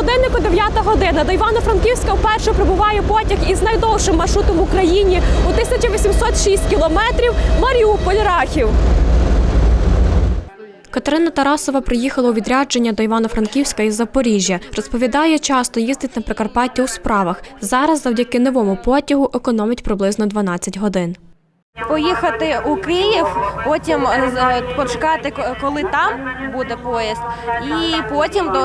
годиннику 9 година. До Івано-Франківська вперше прибуває потяг із найдовшим маршрутом в Україні у 1806 кілометрів Маріуполь-Рахів. Катерина Тарасова приїхала у відрядження до Івано-Франківська із Запоріжжя. Розповідає, часто їздить на Прикарпаття у справах. Зараз завдяки новому потягу економить приблизно 12 годин. Поїхати у Київ, потім е, з- почекати, ко- коли там буде поїзд, і потім до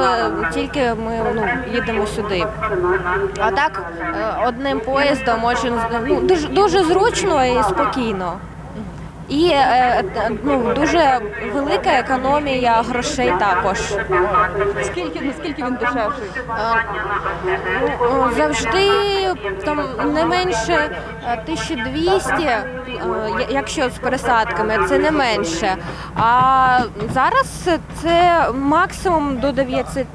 тільки ми ну, їдемо сюди. А так е, одним поїздом очень, ну, дуже, дуже зручно і спокійно. І е, е, ну, дуже велика економія грошей також. Скільки наскільки він дешевший? Ну, завжди там не менше е, 1200, е, якщо з пересадками, це не менше. А зараз це максимум до 900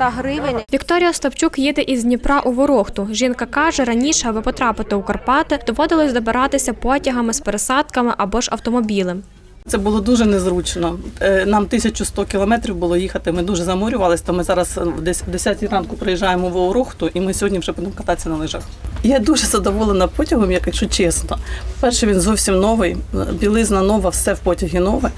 гривень. Вікторія Ставчук їде із Дніпра у Ворохту. Жінка каже, раніше, аби потрапити у Карпати, доводилось добиратися потягами з пересадками або ж автомобілем. Це було дуже незручно. Е, Нам 1100 кілометрів було їхати. Ми дуже заморювалися, то ми зараз е, в 10 ранку приїжджаємо в Орохту, і ми сьогодні вже будемо кататися на лижах. Я дуже задоволена потягом, як- якщо чесно. По-перше, він зовсім новий, білизна нова, все в потягі нове.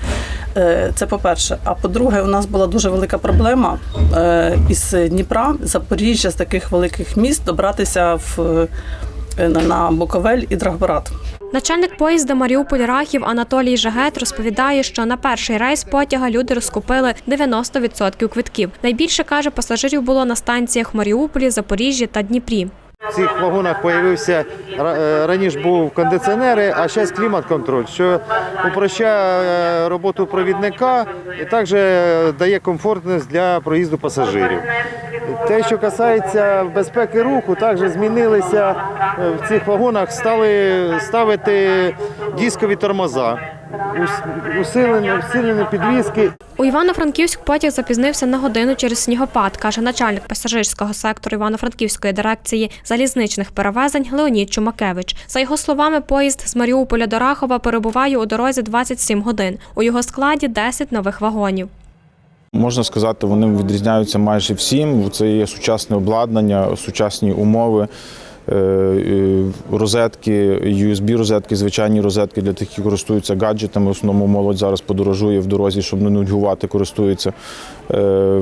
Е, Це по-перше. А по-друге, у нас була дуже велика проблема е, із Дніпра, Запоріжжя, з таких великих міст добратися в, е, на- на Буковель і Драгбарат. Начальник поїзда Маріуполь-Рахів Анатолій Жагет розповідає, що на перший рейс потяга люди розкупили 90% квитків. Найбільше каже, пасажирів було на станціях Маріуполі, Запоріжжі та Дніпрі. В цих вагонах з'явився раніше був кондиціонери, а зараз клімат-контроль, що упрощає е, роботу провідника і також дає комфортність для проїзду пасажирів. Те, що касається безпеки руху, також змінилися е, в цих вагонах, стали ставити дискові тормоза, усилені, усилені підвіски У Івано-Франківськ потяг запізнився на годину через снігопад, каже начальник пасажирського сектору Івано-Франківської дирекції залізничних перевезень Леонід Чумакевич. За його словами, поїзд з Маріуполя до Рахова перебуває у дорозі 27 годин. У його складі 10 нових вагонів. Можна сказати, вони відрізняються майже всім. Це є сучасне обладнання, сучасні умови, е, розетки, USB-розетки, звичайні розетки для тих, які користуються гаджетами. В основному молодь зараз подорожує в дорозі, щоб не нудьгувати, користується. Е,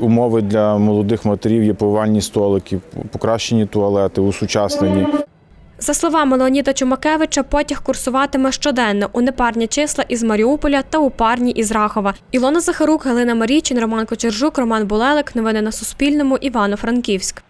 Умови для молодих матерів є повальні столики, покращені туалети, усучаснені. За словами Леоніда Чумакевича, потяг курсуватиме щоденно у непарні числа із Маріуполя та у парні із Рахова. Ілона Захарук, Галина Марічин, Роман Кочержук, Роман Булелик. Новини на Суспільному. Івано-Франківськ.